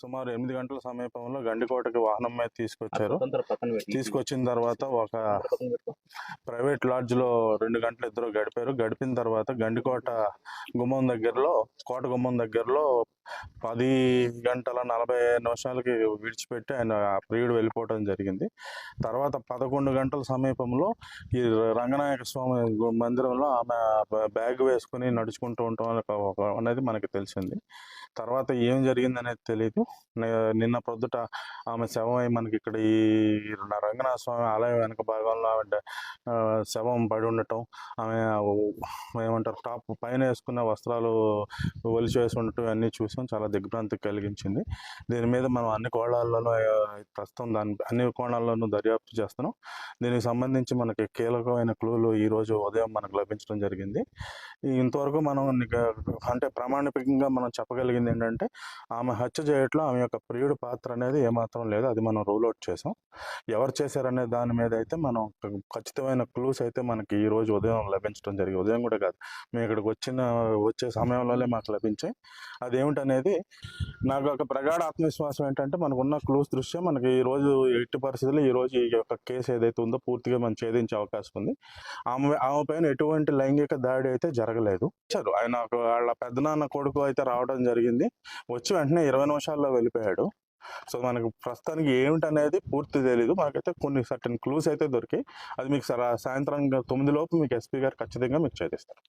సుమారు ఎనిమిది గంటల సమీపంలో గండికోటకి వాహనం మీద తీసుకొచ్చారు. తీసుకొచ్చిన తర్వాత ఒక. ప్రైవేట్ లాడ్జ్లో రెండు గంటలు ఇద్దరు గడిపారు. గడిపిన తర్వాత గండికోట గుమ్మం దగ్గరలో కోట గుమ్మం దగ్గరలో పది గంటల నలభై నిమిషాలకి విడిచిపెట్టి ఆయన ఆ ప్రియుడు వెళ్ళిపోవడం జరిగింది. తర్వాత పదకొండు గంటల సమీపంలో ఈ రంగనాయక స్వామి మందిరంలో ఆమె బ్యాగ్ వేసుకుని నడుచుకుంటూ ఉంటాం అనేది మనకి తెలిసింది. తర్వాత ఏం జరిగిందనేది తెలియదు నే- నిన్న ప్రొద్దుట ఆమె శవమై మనకి ఇక్కడ ఈ రంగనాథ స్వామి ఆలయం వెనక భాగంలో ఆమె శవం పడి ఉండటం ఆమె ఏమంటారు టాప్ పైన వేసుకున్న వస్త్రాలు ఒలిచి వేసి ఉండటం అన్నీ చూసాం. చాలా దిగ్భ్రాంతి కలిగించింది. దీని మీద మనం అన్ని కోణాల్లోనూ ప్రస్తుతం దాని అన్ని కోణాల్లోనూ దర్యాప్తు చేస్తున్నాం. దీనికి సంబంధించి మనకి కీలకమైన క్లూలు ఈ రోజు ఉదయం మనకు లభించడం జరిగింది. ఇంతవరకు మనం అంటే ప్రామాణికంగా మనం చెప్పగలిగింది ఏంటంటే ఆమె హత్య చేయట్లో ఆమె యొక్క ప్రియుడు పాత్ర అనేది ఏమాత్రం లేదు. అది మనం రూల్ అవుట్ చేసాం. ఎవరు చేశారనే దాని మీద అయితే మనం ఖచ్చితమైన క్లూస్ అయితే మనకి ఈ రోజు ఉదయం లభించడం జరిగింది. ఉదయం కూడా కాదు. మేము ఇక్కడికి వచ్చిన వచ్చే సమయంలోనే మాకు లభించాయి. అదేమిటనేది నాకు ఒక ప్రగాఢ ఆత్మవిశ్వాసం ఏంటంటే మనకు ఉన్న క్లూస్ దృష్ట్యా మనకి ఈ రోజు ఎట్టి పరిస్థితుల్లో ఈ రోజు ఈ యొక్క కేసు ఏదైతే ఉందో పూర్తిగా మనం ఛేదించే అవకాశం ఉంది. ఆమె ఆమె పైన ఎటువంటి లైంగిక దాడి అయితే జరగలేదు. వచ్చారు. ఆయన ఒక వాళ్ళ పెద్దనాన్న కొడుకు అయితే రావడం జరిగింది. వచ్చి వెంటనే ఇరవై నిమిషాల్లో వెళ్ళిపోయాడు. సో మనకు ప్రస్తుతానికి ఏమిటనేది పూర్తి తెలియదు మనకైతే కొన్ని సర్టన్ క్లూస్ అయితే దొరికాయి. అది మీకు సరా- సాయంత్రం తొమ్మిది లోపు మీకు ఎస్పీ గారు ఖచ్చితంగా మీకు చేతిస్తారు